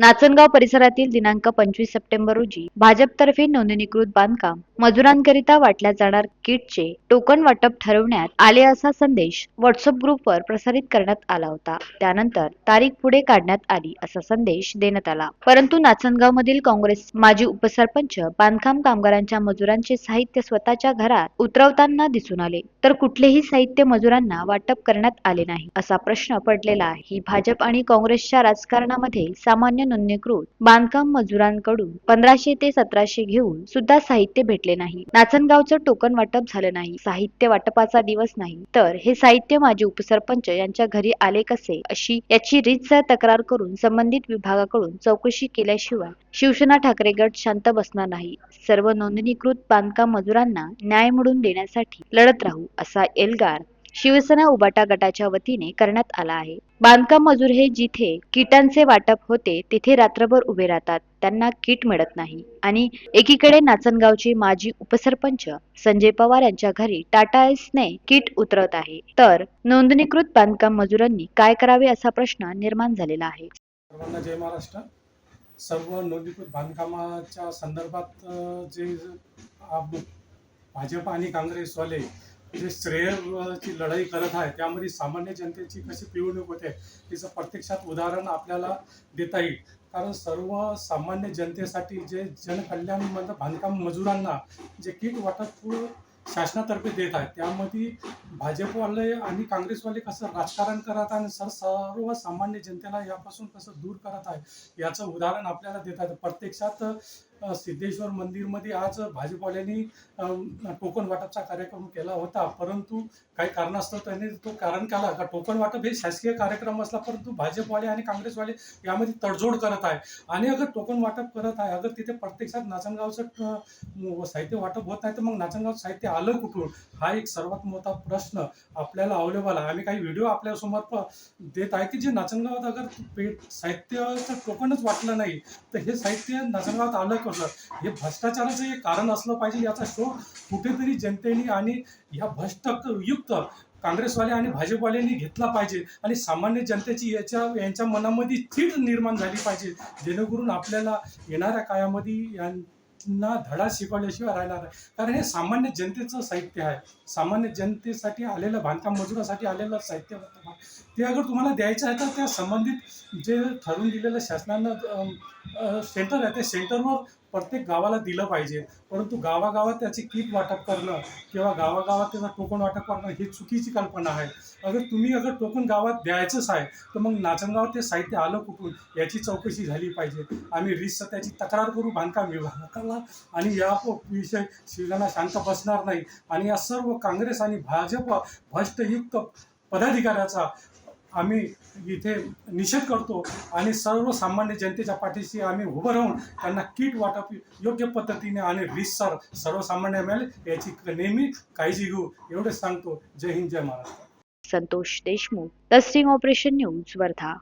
नाचनगाव परिसरातील दिनांक पंचवीस सप्टेंबर रोजी भाजपतर्फे नोंदणीकृत बांधकाम. मजुरांकरिता वाटल्या जाणार किटचे टोकन वाटप ठरवण्यात आले असा संदेश व्हॉट्सअप ग्रुपवर प्रसारित करण्यात आला होता. त्यानंतर तारीख पुढे काढण्यात आली असा संदेश देण्यात आला. परंतु नाचनगाव मधील काँग्रेस माजी उपसरपंच बांधकाम कामगारांच्या मजुरांचे साहित्य स्वतःच्या घरात उतरवताना दिसून आले. तर कुठलेही साहित्य मजुरांना वाटप करण्यात आले नाही असा प्रश्न पडलेला ही भाजप आणि काँग्रेसच्या राजकारणामध्ये सामान्य नोंदणीकृत बांधकाम मजुरांकडून पंधराशे ते सतराशे घेऊन सुद्धा साहित्य भेटले नाही. नाचनगावचं टोकन वाटप झालं नाही. साहित्य वाटपाचा दिवस नाही. तर हे साहित्य माजी उपसरपंच यांच्या घरी आले कसे? अशी याची रीतसर तक्रार करून संबंधित विभागाकडून चौकशी केल्याशिवाय शिवसेना ठाकरे गट शांत बसणार नाही. सर्व नोंदणीकृत बांधकाम मजुरांना न्याय मिळवून देण्यासाठी लढत राहू असा एल्गार शिवसेना उबाटा गटाच्या वतीने करण्यात आला आहे. बांधकाम मजूर हे जिथे किटांचे वाटप होते तिथे रात्रभर उभे राहतात. त्यांना किट मिळत नाही. आणि एकीकडे नाचनगावचे माजी उपसरपंच संजय पवार यांच्या घरी टाटा एसने किट उतरत आहे. तर नोंदणीकृत बांधकाम मजुरांनी काय करावे असा प्रश्न निर्माण झालेला आहे. सर्वांना जय महाराष्ट्र. सर्व नोंदणीकृत बांधकामाच्या संदर्भात जे भाजप आणि काँग्रेसवाले जे श्रेयची लढाई करत आहे त्यामध्ये सामान्य जनतेची कशी पिळवणूक होते तिचं प्रत्यक्षात उदाहरण आपल्याला देता येईल. कारण सर्व सामान्य जनतेसाठी जे जनकल्याणमधलं बांधकाम मजुरांना जे किट वाटप शासनातर्फे देत आहे त्यामध्ये भाजपवाले आणि काँग्रेसवाले कसं राजकारण करत आहे आणि सर सर्व सामान्य जनतेला यापासून कसं दूर करत आहे याचं उदाहरण आपल्याला देतात प्रत्यक्षात सिद्धेश्वर मंदिरमध्ये आज भाजपवाल्यांनी टोकन वाटपचा कार्यक्रम केला होता. परंतु काही कारणास्तव त्यांनी तो कारण केला का टोकन वाटप हे शासकीय कार्यक्रम असला परंतु भाजपवाले आणि काँग्रेसवाले यामध्ये तडजोड करत आहे. आणि अगर टोकन वाटप करत आहे अगर तिथे प्रत्यक्षात नाचनगावचं साहित्य वाटप होत नाही तर मग नाचनगाव साहित्य आलं कुठून? हा एक सर्वात मोठा प्रश्न आपल्याला अवलेबल आहे. आम्ही काही व्हिडिओ आपल्यासमोर देत आहे की जे नाचनगावात अगर साहित्याचं टोकनच वाटलं नाही तर हे साहित्य नाचनगावात आलं कसं हे भ्रष्टाचाराचं एक कारण असलं पाहिजे याचा शोध कुठेतरी जनतेने आणि ह्या भ्रष्ट युक्त काँग्रेसवाले आणि भाजपवाल्यांनी घेतला पाहिजे आणि सामान्य जनतेची याच्या यांच्या मनामध्ये चीड निर्माण झाली पाहिजे. जेणेकरून आपल्याला येणाऱ्या काळामध्ये यांना धडा शिकवल्याशिवाय राहणार आहे कारण हे सामान्य जनतेचं साहित्य आहे. सामान्य जनतेसाठी आलेलं बांधकाम मजुरासाठी आलेलं साहित्य होतं. ते अगर तुम्हाला द्यायचं आहे तर त्या संबंधित जे ठरवून दिलेलं शासनानं सेंटर आहे त्या सेंटरवर प्रत्येक गावाला दिलं पाहिजे. परंतु गावागावात त्याची किट वाटप करणं किंवा गावागावात त्याचं टोकन वाटप करणं ही चुकीची कल्पना आहे. अगर तुम्ही अगर टोकन गावात द्यायचंच आहे तर मग नाचनगावात ते साहित्य आलं कुठून? याची चौकशी झाली पाहिजे. आम्ही रिसचं त्याची तक्रार करू बांधकाम विभागाला आणि या विषय शिवसेना शांत बसणार नाही. आणि या सर्व काँग्रेस आणि भाजप भ्रष्टयुक्त पदाधिकाऱ्याचा आम्ही इथे निषेध करतो आणि सर्वसामान्य जनतेच्या पाठीशी आम्ही उभं राहून त्यांना किट वाटप योग्य पद्धतीने आणि रिसर सर्वसामान्य मिळेल याची नेहमी काळजी घेऊ एवढेच सांगतो. जय हिंद जय Maharashtra. Santosh Deshmukh the operation news Wardha.